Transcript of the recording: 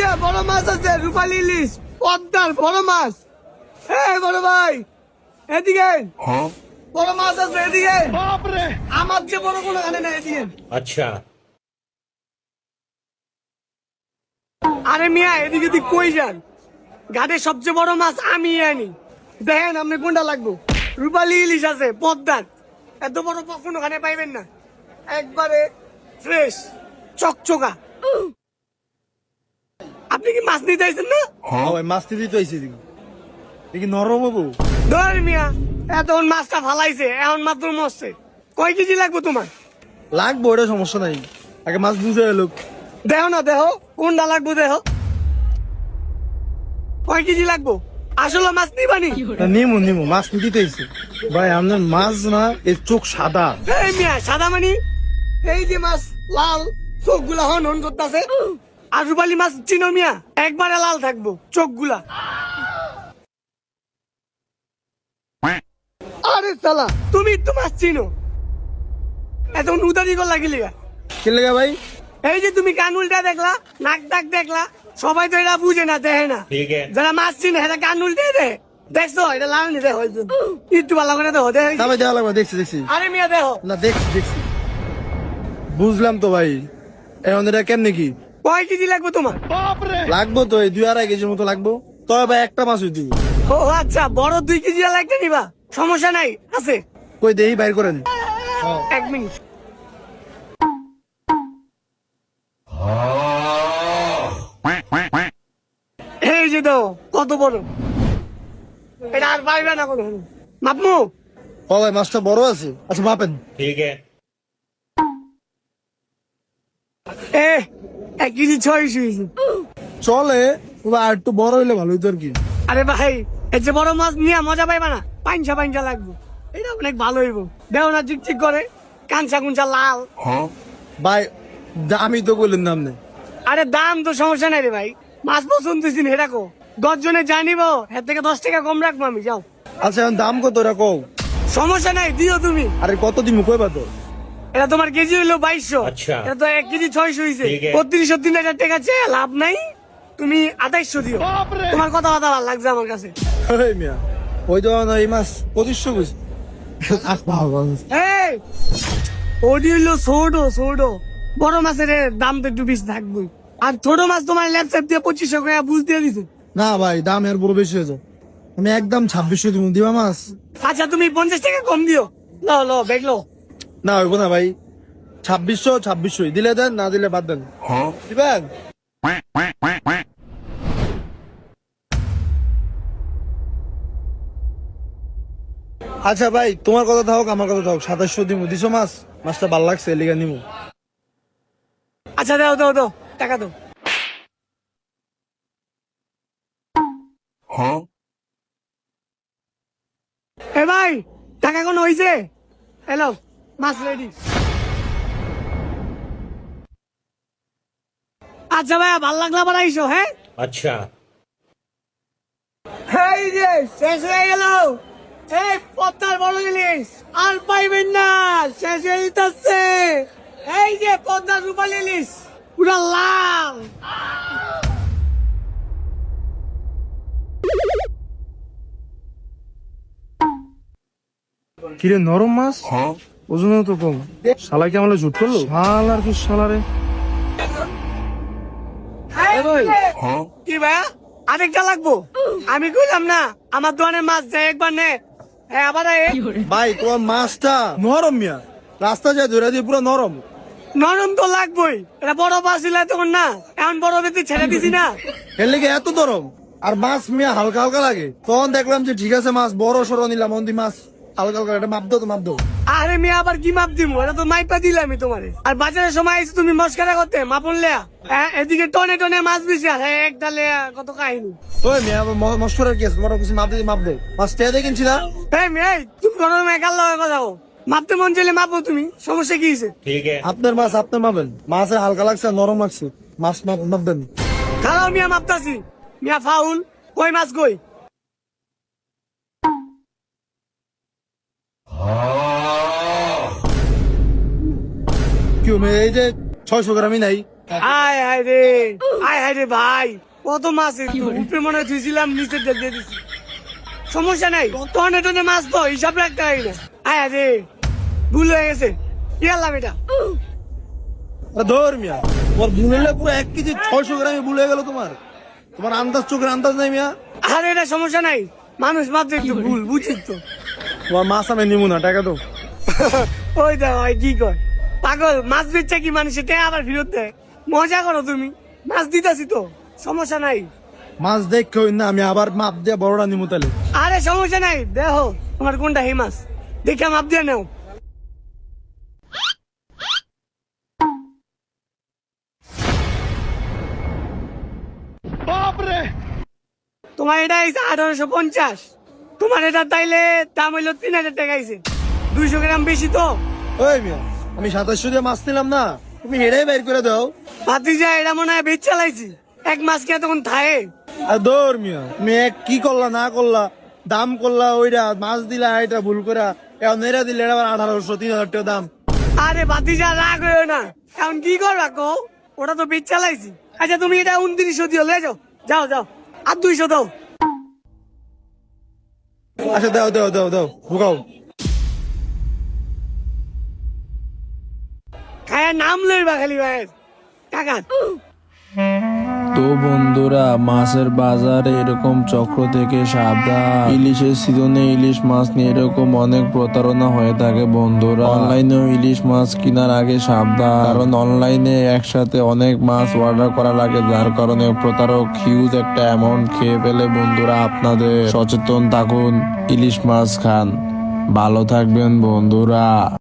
যে বড় মাছ আছে রূপালী ইলিশ পদ্মার বড় মাছ। এই বড় ভাই এদিকে হ্যাঁ। বড় মাছ আছে এদিকে আমার যে বড় কোনো আনে না এদিকে আচ্ছা। আরে মিয়া এদিকে তুই কই যান? ঘাটে সবচেয়ে বড় মাছ আমি আনি। দেখেন আপনি কোনটা লাগবো? রূপালি ইলিশ আছে পদ্মার। এত বড় কখনো ওখানে পাইবেন না। একবারে ফ্রেশ চকচকা। আপনি কি মাছ নিতে আইছেন না? ওই মাছটি দিতে আইছি দেখি। দেখি নরম হব। ধর মিয়া এতক্ষণ মাছটা ফালাইছে এখন মাত্র মরছে। কয় কেজি লাগবো তোমার? লাগবো ওটা সমস্যা নাই। আগে মাছ বুঝে এলো। দেহ না দেহ কোনটা লাগবো দেহ কয় কেজি লাগবো? আসলে মাছ নিবানি নিমু নিমু মাছ দিতে আইছি। ভাই আপনার মাছ না এর চোখ সাদা। এই মিয়া সাদা মানি? এই যে মাছ লাল চোখগুলা হন হন করতেছে। আর মাছ চিনো মিয়া একবারে লাল থাকব চোখগুলা। আরে সালা তুমি তো মাছ চিনো। এতক্ষণ উদারি কর লাগিলি কিলেগা ভাই? এই যে তুমি কান উল্টা দেখলা নাক ডাক দেখলা সবাই তো এটা বুঝে না দেখে না। যারা মাছ চিনে এটা কান উল্টে দে। দেখছ এটা লাল নি হয়েছে একটু ভালো করে দেখো দেখছি দেখছি। আরে মিয়া দেখো। না দেখছি দেখছি। বুঝলাম তো ভাই। এখন এটা কেমনি কি? কয় কেজি লাগবে তোমার? লাগবো তো দুই আড়াই কেজির মতো লাগবো। তবে একটা মাছ হইতে ও আচ্ছা বড় দুই কেজি আলা নিবা। সমস্যা নাই আছে। কই দেহি বাইর করেন এক মিনিট। এই যে তো কত বড়? এটা আর পাইবে না কোনো মাপমু? ও ভাই মাছটা বড় আছে। আচ্ছা মাপেন। ঠিক আছে। এ এক কেজি ছয় শুয়েছি চলে আর একটু বড় হইলে ভালো আর কি। আরে ভাই এর যে বড় মাছ নিয়ে মজা পাইবা না পাঞ্চা পাঞ্চা লাগবে। এটা অনেক ভালো হইব। দেও না চিকচিক করে কাঞ্চা কুঞ্চা লাল। ভাই আমি তো বললেন দাম নেই। আরে দাম তো সমস্যা নাই রে ভাই। মাছ পছন্দ দিন এটা কো দশ জনে জানিব এর থেকে দশ টাকা কম রাখব আমি যাও। আচ্ছা এখন দাম কত কও? সমস্যা নাই দিও তুমি। আরে কত দিমু কইবা তো। এটা তোমার কেজি হইল বাইশশো। আচ্ছা। এটা তো এক কেজি ছয়শো হয়েছে বত্রিশশো তিন হাজার টাকা চেয়ে লাভ নাই। তুমি আঠাইশশো দিও। তোমার কথা কথা ভালো লাগছে আমার কাছে। ওই তো এই মাছ পঁচিশশো বুঝ এই হইল ছোট ছোট বড় মাছের দাম তো একটু বেশি থাকবে আর ছোট মাছ তোমার ল্যাপটপ দিয়ে পঁচিশশো টাকা বুঝ দিয়ে দিছে। না ভাই দাম এর বড় বেশি হয়েছে। আমি একদম ছাব্বিশশো দিব দিবা মাছ? আচ্ছা তুমি পঞ্চাশ টাকা কম দিও। লো লো বেগ লো না হইব না ভাই। ছাব্বিশশো ছাব্বিশশো দিলে দেন না দিলে বাদ দেন। দিবেন? আচ্ছা ভাই তোমার কথা থাকুক আমার কথা থাকুক। সাতাশশো দিব দিছো মাছ? মাছটা ভালো লাগছে এলিগা নিমু। আচ্ছা দাও দাও দাও। টাকা দাও। এ ভাই টাকা কোন হইছে? হ্যালো রেডি আচ্ছা ভাইয়া ভালো লাগল আবার আইসো হ্যাঁ আচ্ছা যে শেষ হয়ে গেল। এই পদ্মার বড় আর পাইবেন না শেষ হয়ে এই যে পদ্মার রূপাল ইলিশ পুরা লাল। কিরে নরম মাছ? হ্যাঁ। ওজন তো কম। শালা কি আমার জুট করল? শাল আর কি শালারে? যে, কি ভাইয়া আরেকটা লাগবো? আমি কইলাম না আমার দোকানে মাছ যায় একবার নে। হ্যাঁ আবার ভাই তোমার মাছটা নরম মিয়া। রাস্তা যায় ধরে দিয়ে পুরো নরম। নরম তো লাগবোই। এটা বড় মাছ দিলে তখন না এমন বড় বেশি ছেড়ে দিছি না। এর লেগে এত নরম। আর মাছ মিয়া হালকা হালকা লাগে। তখন দেখলাম যে ঠিক আছে মাছ বড় সড়ো নিলাম অন্দি মাছ। আলাদা এটা মাপ দাও মাপ দাও। আরে মেয়ে আবার কি মাপ দিব এটা তো মাইপা দিলামই তোমারে। আর বাজারের সময় আইছো তুমি মস্কারা করতে মাপন লেয়া। হ্যাঁ, এদিকে টনে টনে মাছ বেশি আর এক ডালে কত কাহিনী ওই মাপ দিয়ে মাপ দে মাছ টেয়া দিয়ে কিনছি না এই মেয়ে তুমি কোনো মেয়ে গাল মন চাইলে মাপো তুমি সমস্যা কি হয়েছে আপনার মাছ আপনার মাপেন। মাছ হালকা লাগছে নরম লাগছে। মাছ মাপবেন খালাও মিয়া মাপতাছি। মিয়া ফাউল। কই মাছ কই? হবে, এই যে ছয়শো গ্রামই নাই। আয় হায় রে আয় হায় রে ভাই। কত মাছ উপরে মনে হয় ধুইছিলাম নিচে দিয়ে দিছি। সমস্যা নাই টনে টনে মাছ তো হিসাব রাখতে হয় না। আয় হায় রে ভুল হয়ে গেছে। আনলাম এটা? ধর মিয়া তোমার বুলেলে পুরো এক কেজি ছয়শো গ্রামে বুলে গেল তোমার। তোমার আন্দাজ চোখের আন্দাজ নাই মিয়া। আরে এটা সমস্যা নাই মানুষ মাত্র একটু ভুল বুঝিস তো। তোমার মাছ আমি নিবো না টাকা তো ওই দেখ ভাই কি কর পাগল মাছ বেচছে কি মানুষের টাকা আবার ফেরত দেয়। মজা করো তুমি। মাছ দিতেছি তো সমস্যা নাই। মাছ দেখো না আমি আবার মাপ দিয়ে বড়টা নিবো তাহলে আরে সমস্যা নাই দেখো তোমার কোনটা হে মাছ। দেখে মাপ দিয়ে নাও। তোমার এটা হয়েছে আঠারোশো পঞ্চাশ। তোমার এটা তাইলে দাম হইল তিন হাজার টাকা হয়েছে দুইশো গ্রাম বেশি তো। ওই মিয়া। আমি সাতাশশো দিয়ে মাছ নিলাম না। তুমি হেডাই বের করে দাও। ভাতি যায় এটা মনে হয় বেচ চালাইছি। এক মাস কে তখন থায়ে আর দৌড় মিয়া তুমি এক কি করলা না করলা দাম করলা ওইটা মাছ দিলা এটা ভুল করে এখন এরা দিলে এটা আবার আঠারোশো তিন হাজার টাকা দাম। আরে ভাতিজা রাগ হইও না। এখন কি করবা কো ওটা তো বেচ চালাইছি। আচ্ছা তুমি এটা উনত্রিশশো দিও লে যাও। যাও যাও। আর দুইশো দাও। আচ্ছা দাও দাও দাও দাও ঢুকাও। তো বন্ধুরা, মাছের বাজারে এরকম চক্র থেকে সাবধান। ইলিশের সিজনে ইলিশ মাছ নিয়ে এরকম অনেক প্রতারণা হয়ে থাকে বন্ধুরা। অনলাইনে ইলিশ মাছ কেনার আগে সাবধান। কারণ অনলাইনে একসাথে অনেক মাছ অর্ডার করা লাগে, যার কারণে প্রতারক হিউজ একটা অ্যামাউন্ট খেয়ে ফেলে বন্ধুরা আপনাদের। সচেতন থাকুন, ইলিশ মাছ খান। ভালো থাকবেন বন্ধুরা।